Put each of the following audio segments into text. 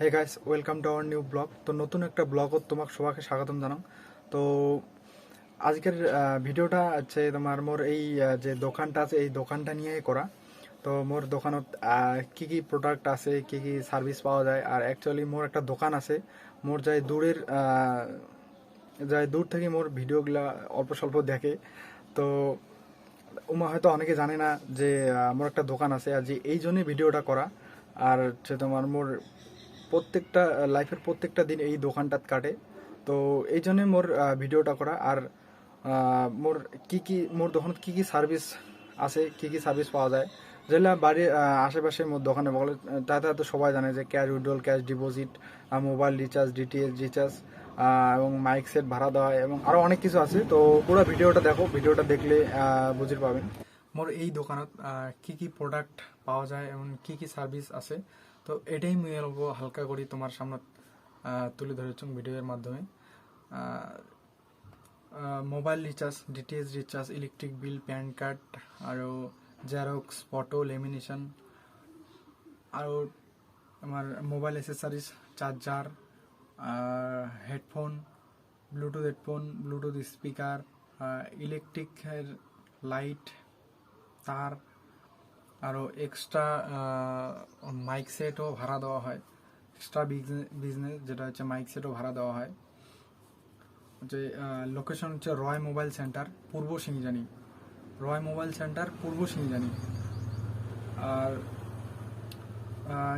Hey guys welcome to our new blog তো নতুন একটা ব্লগত তোমাক সবাইকে স্বাগতম জানাম। তো আজকের ভিডিওটা হচ্ছে তোমার মোর এই যে দোকানটা আছে, এই দোকানটা নিয়ে করা। তো মোর দোকানত কি কি প্রোডাক্ট আছে, কি কি সার্ভিস পাওয়া যায়, আর অ্যাকচুয়ালি মোর একটা দোকান আছে। মোর যাই দূরের যাই দূর থেকে মোর ভিডিওগুলা অল্প স্বল্প দেখে। তো উমা হয়তো অনেকে জানে না যে আমার একটা দোকান আছে, আর যে এই জন্যই ভিডিওটা করা। আর হচ্ছে তোমার মোর প্রত্যেকটা লাইফের প্রত্যেকটা দিন এই দোকানটাত কাটে। তো এই জন্যই মোর ভিডিওটা করা। আর মোর কি কি, মোর দোকানত কি কি সার্ভিস আছে, কি কি সার্ভিস পাওয়া যায়। যেগুলা বাড়ির আশেপাশে মোর দোকানে বলে তাতে তো সবাই জানে যে cash withdrawal cash deposit mobile recharge DTS recharge এবং মাইক সেট ভাড়া দেওয়া এবং আরও অনেক কিছু আছে। তো পুরো ভিডিওটা দেখো, ভিডিওটা দেখলে বুঝতে পাবেন। মোর এই দোকানত কি কি প্রোডাক্ট পাওয়া যায় এবং কি কি সার্ভিস আছে তো এটাই মুই অল্প হালকা করি তোমার সামনে তুলে ধরেছি ভিডিওর মাধ্যমে। Mobile recharge DTS recharge electric bill PAN card আৰু জেৰক্স ফটো লেমিনেশ্যন আৰু আমাৰ mobile accessories charger headphone bluetooth headphone bluetooth speaker ইলেকট্রিকের লাইট তার আরও এক্সট্রা মাইক সেটও ভাড়া দেওয়া হয়। এক্সট্রা বিজনেস যেটা হচ্ছে মাইক সেটও ভাড়া দেওয়া হয়। যে লোকেশন হচ্ছে রয় মোবাইল সেন্টার পূর্ব সিংজানি। রয় মোবাইল সেন্টার পূর্ব সিংজানি। আর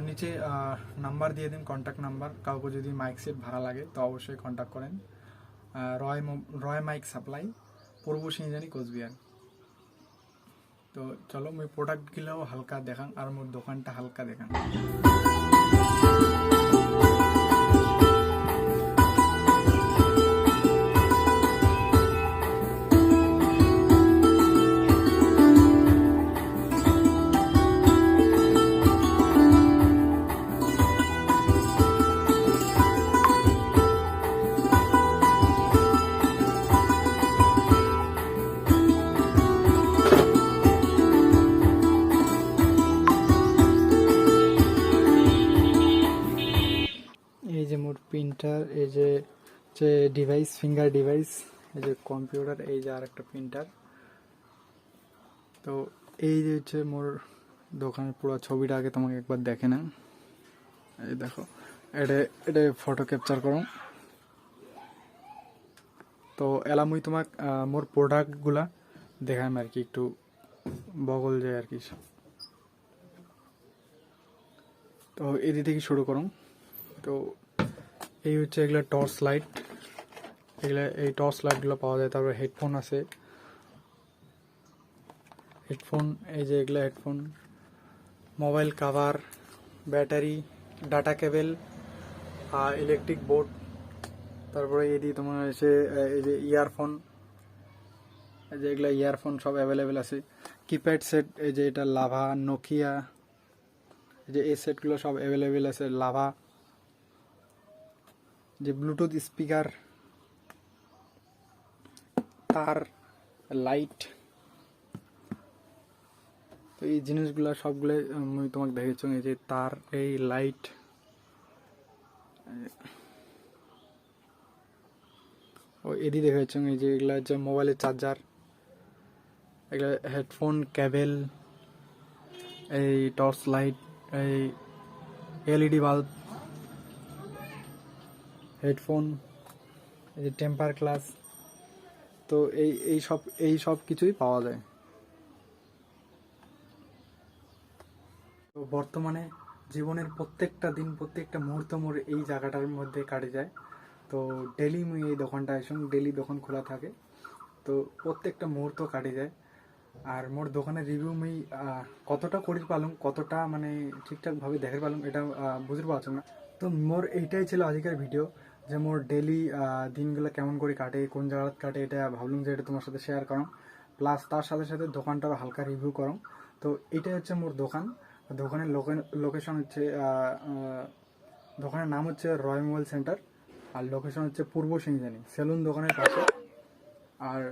নিচে নাম্বার দিয়ে দিন কন্ট্যাক্ট নাম্বার কাউকে যদি মাইক সেট ভাড়া লাগে, তো অবশ্যই কন্ট্যাক্ট করেন। রয় রয় মাইক সাপ্লাই পূর্ব সিংজানি, কোচবিহার। তো চলো মুই প্রোডাক্টগুলোও হালকা দেখান আর মোর দোকানটা হালকা দেখান প্রিন্টার এই যে যে ডিভাইস ফিঙ্গার ডিভাইস এই যে কম্পিউটার এই যে আর একটা প্রিন্টার তো এই যে হচ্ছে মোর দোকানের পুরো ছবিটা আগে তোমাকে একবার দেখে না এই দেখো, এটা এটা ফটো ক্যাপচার করো। তো এলা মুই তোমাক মোর প্রোডাক্টগুলা দেখাম আর কি, একটু বগল যায় আর কি। তো এদিক থেকে শুরু করুন। তো এই হচ্ছে এগুলো টর্চ লাইট। এগুলো এই টর্চ লাইটগুলো পাওয়া যায়। তারপরে হেডফোন আছে। হেডফোন, এই যে এগুলো headphone. Mobile cover, battery, data cable আর ইলেকট্রিক বোর্ড। তারপরে এদি তোমার এসে এই যে ইয়ারফোন। এই যে এগুলো ইয়ারফোন সব অ্যাভেলেবেল আছে। কিপ্যাড সেট, এই যে এটা লাভা, নোকিয়া। এই যে এই সেটগুলো সব অ্যাভেলেবেল আছে, লাভা। যে ব্লুটুথ স্পিকার তার লাইট তো এই জিনিসগুলো সবগুলো আমি তোমাকে দেখেছি এই যে তার এই লাইট ও এদি দেখেছি এই যে এগুলা হচ্ছে মোবাইলের চার্জার এগুলা হেডফোন ক্যাবেল এই টর্চ লাইট এই এলইডি বাল্ব হেডফোন, এই যে টেম্পার ক্লাস, তো এই এই সব এই সব কিছুই পাওয়া যায়। তো বর্তমানে জীবনের প্রত্যেকটা দিন, প্রত্যেকটা মুহূর্ত মোর এই জায়গাটার মধ্যে কাটে যায়। তো ডেলি মুই এই দোকানটা আসুন ডেলি দোকান খোলা থাকে, তো প্রত্যেকটা মুহূর্ত কাটে যায়। আর মোর দোকানের রিভিউ মুই কতটা করি পালুম, কতটা মানে ঠিকঠাক ভাবে দেখে পালুম, এটা বুঝতে পারছ না। তো মোর এইটাই ছিল আজকের ভিডিও। যে মোর ডেলি দিনগুলো কেমন করে কাটে, কোন জায়গাত কাটে, এটা ভাবলাম যে এটা তোমার সাথে শেয়ার করম। প্লাস তার সাথে সাথে দোকানটার হালকা রিভিউ করম। তো এটাই হচ্ছে মোর দোকান। দোকানের লোকেশন হচ্ছে দোকানের নাম হচ্ছে রয় মোবাইল সেন্টার আর লোকেশন হচ্ছে পূর্ব সিংজানি সেলুন দোকানের পাশে। আর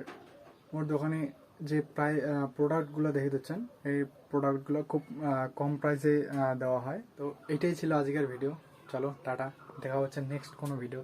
মোর দোকানে যে প্রায় প্রোডাক্টগুলো দেখে দিচ্ছেন, এই প্রোডাক্টগুলো খুব কম প্রাইসে দেওয়া হয়। তো এটাই ছিল আজকের ভিডিও চলো টাটা দেখা হচ্ছে নেক্সট কোনো ভিডিও